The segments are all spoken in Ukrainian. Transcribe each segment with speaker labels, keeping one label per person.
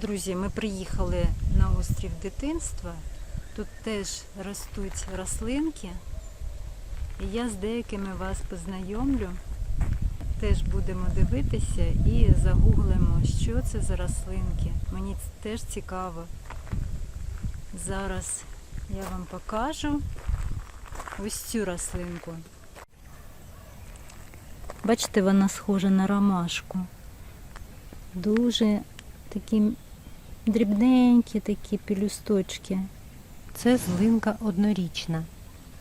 Speaker 1: Друзі, ми приїхали на острів дитинства. Тут теж ростуть рослинки. І я з деякими вас познайомлю. Теж будемо дивитися і загуглимо, що це за рослинки. Мені теж цікаво. Зараз я вам покажу ось цю рослинку. Бачите, вона схожа на ромашку. Дуже такі дрібненькі такі пілюсточки.
Speaker 2: Це злинка однорічна.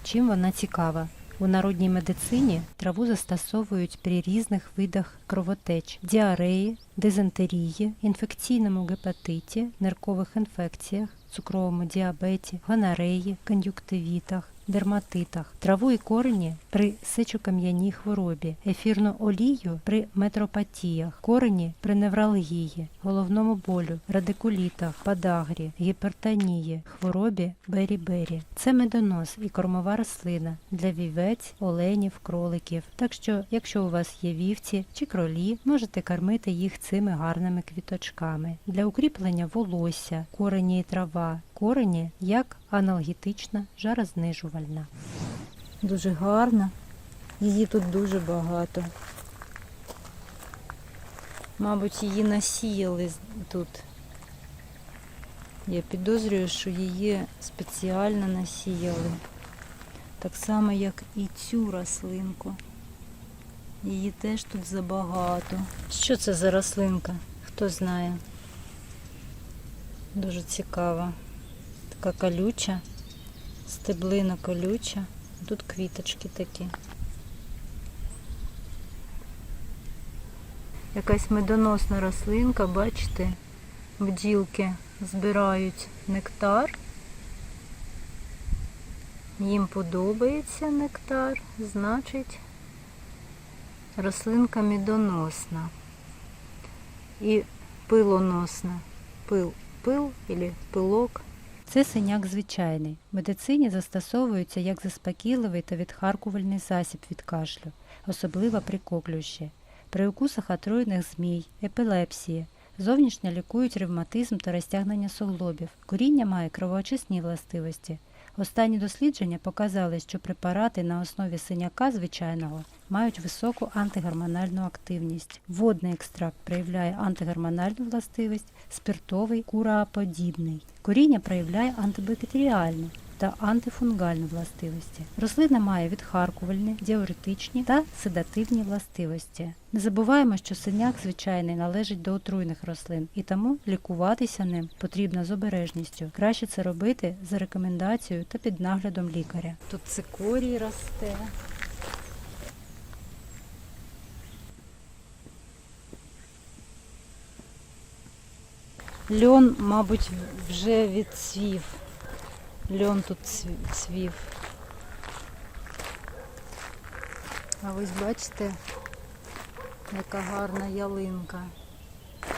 Speaker 2: Чим вона цікава? У народній медицині траву застосовують при різних видах кровотеч, діареї, дизентерії, інфекційному гепатиті, ниркових інфекціях, цукровому діабеті, гонореї, кон'юктивітах, дерматитах, траву і корені при сечокам'яній хворобі, ефірну олію при метропатіях, корені при невралгії, головному болю, радикулітах, подагрі, гіпертонії, хворобі бері-бері. Це медонос і кормова рослина для вівець, оленів, кроликів. Так що, якщо у вас є вівці чи кролі, можете кормити їх цими гарними квіточками. Для укріплення волосся, корені і трава, корені як аналгетична жарознижувальна.
Speaker 1: Дуже гарна. Її тут дуже багато. Мабуть, її насіяли тут. Я підозрюю, що її спеціально насіяли. Так само, як і цю рослинку. Її теж тут забагато. Що це за рослинка? Хто знає? Дуже цікава. Така колюча, стеблина колюча. Тут квіточки такі. Якась медоносна рослинка, бачите, бджілки збирають нектар. Їм подобається нектар, значить рослинка медоносна і пилоносна. Пил, пил або пилок.
Speaker 2: Це синяк звичайний. В медицині застосовується як заспокійливий та відхаркувальний засіб від кашлю, особливо при коклюші, При укусах отруєних змій, епілепсії. Зовнішньо лікують ревматизм та розтягнення суглобів. Коріння має кровоочисні властивості. Останні дослідження показали, що препарати на основі синяка звичайного мають високу антигормональну активність. Водний екстракт проявляє антигормональну властивість, спиртовий кураподібний. Коріння проявляє антибактеріальну та антифунгальну властивості. Рослина має відхаркувальні, діуретичні та седативні властивості. Не забуваємо, що синяк звичайний належить до отруйних рослин, і тому лікуватися ним потрібно з обережністю. Краще це робити за рекомендацією та під наглядом лікаря.
Speaker 1: Тут цикорій росте. Льон, мабуть, вже відцвів. Льон тут цвів. А ось бачите, яка гарна ялинка.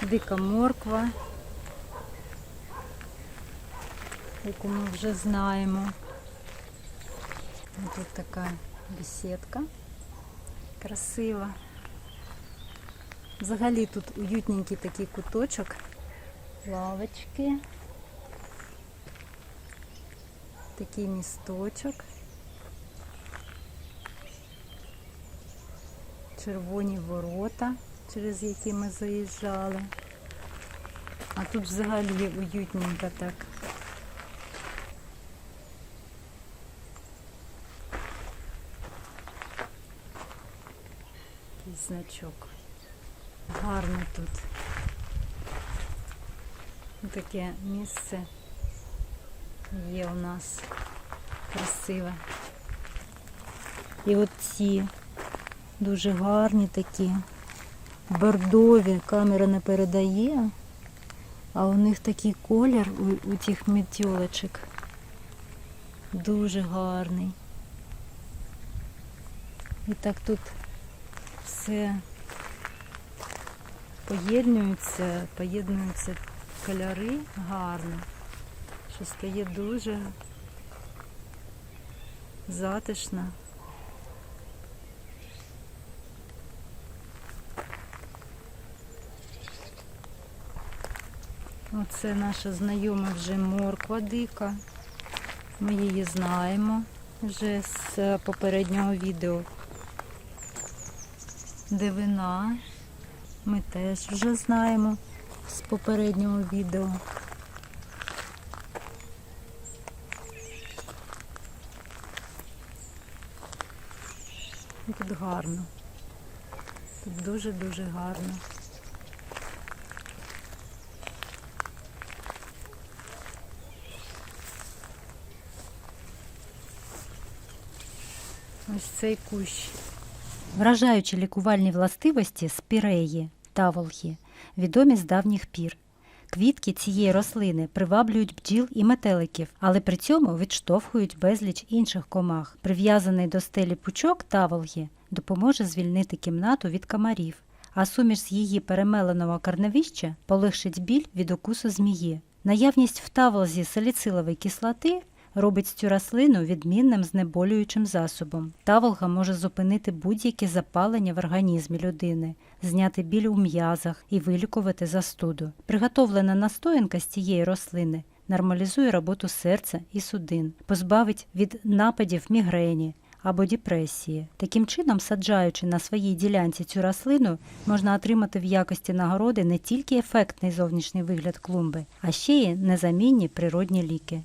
Speaker 1: Дика морква, яку ми вже знаємо. Тут така бесідка красива. Взагалі тут уютненький такий куточок, лавочки, такий місточок, червоні ворота, через які ми заїжджали. А тут взагалі уютненько так. Такий значок. Гарно тут. Таке місце є у нас красиве. І от ці дуже гарні такі, бордові, камера не передає, а у них такий колір у, у тих метьолочок. Дуже гарний. І так тут все поєднуються, поєднуються кольори гарно, що стає дуже затишно. Оце наша знайома вже морква дика. Ми її знаємо вже з попереднього відео. Дивина. Ми теж вже знаємо з попереднього відео. Тут гарно. Тут дуже-дуже гарно. Ось цей кущ.
Speaker 2: Вражаючі лікувальні властивості спіреї таволги відомі з давніх пір. Квітки цієї рослини приваблюють бджіл і метеликів, але при цьому відштовхують безліч інших комах. Прив'язаний до стелі пучок таволги допоможе звільнити кімнату від комарів, а суміш з її перемеленого карневища полегшить біль від укусу змії. Наявність в таволзі саліцилової кислоти робить цю рослину відмінним знеболюючим засобом. Таволга може зупинити будь-які запалення в організмі людини, зняти біль у м'язах і вилікувати застуду. Приготовлена настоянка з цієї рослини нормалізує роботу серця і судин, позбавить від нападів мігрені або депресії. Таким чином, саджаючи на своїй ділянці цю рослину, можна отримати в якості нагороди не тільки ефектний зовнішній вигляд клумби, а ще й незамінні природні ліки.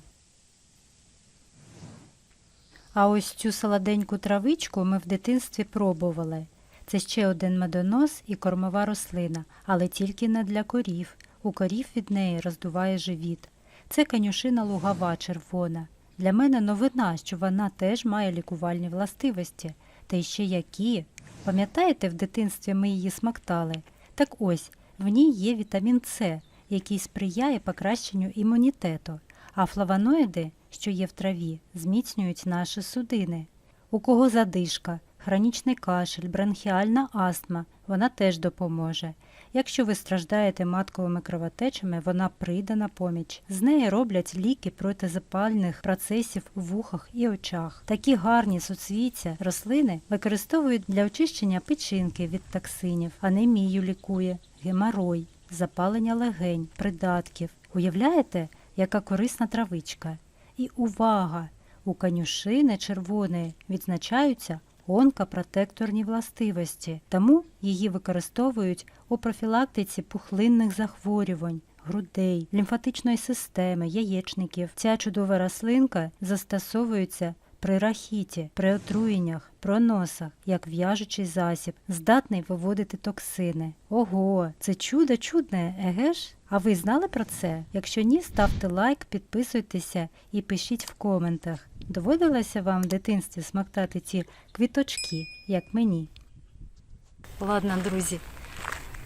Speaker 2: А ось цю солоденьку травичку ми в дитинстві пробували. Це ще один медонос і кормова рослина, але тільки не для корів. У корів від неї роздуває живіт. Це конюшина лугова червона. Для мене новина, що вона теж має лікувальні властивості. Та й ще які. Пам'ятаєте, в дитинстві ми її смактали? Так ось, в ній є вітамін С, який сприяє покращенню імунітету, а флавоноїди, що є в траві, зміцнюють наші судини. У кого задишка, хронічний кашель, бронхіальна астма, вона теж допоможе. Якщо ви страждаєте матковими кровотечами, вона прийде на поміч. З неї роблять ліки проти запальних процесів в вухах і очах. Такі гарні суцвіття рослини використовують для очищення печінки від токсинів, анемію лікує, геморой, запалення легень, придатків. Уявляєте, яка корисна травичка? І увага! У конюшини червоної відзначаються онкопротекторні властивості, тому її використовують у профілактиці пухлинних захворювань, грудей, лімфатичної системи, яєчників. Ця чудова рослинка застосовується при рахіті, при отруєннях, проносах, як в'яжучий засіб, здатний виводити токсини. Ого, це чудо чудне, еге ж? А ви знали про це? Якщо ні, ставте лайк, підписуйтеся і пишіть в коментах. Доводилося вам в дитинстві смактати ці квіточки, як мені?
Speaker 1: Ладно, друзі,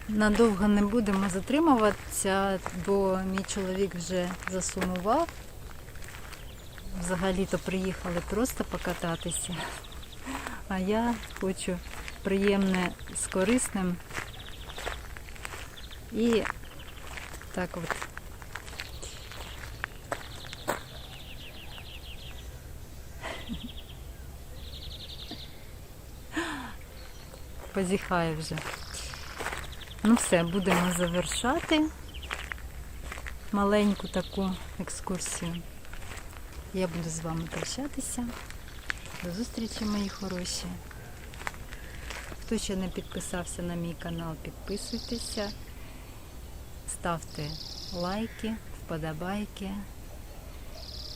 Speaker 1: надовго не будемо затримуватися, бо мій чоловік вже засумував. Взагалі-то приїхали просто покататися. А я хочу приємне з корисним. І так от. Позіхає вже. Ну все, будемо завершати маленьку таку екскурсію. Я буду з вами прощатися. До зустрічі, мої хороші. Хто ще не підписався на мій канал, підписуйтеся, ставте лайки, вподобайки.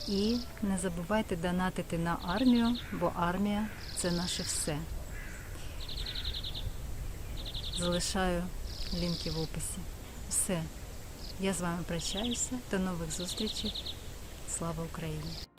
Speaker 1: І не забувайте донатити на армію, бо армія це наше все. Залишаю лінки в описі. Все. Я з вами прощаюся. До нових зустрічей. Слава Україні!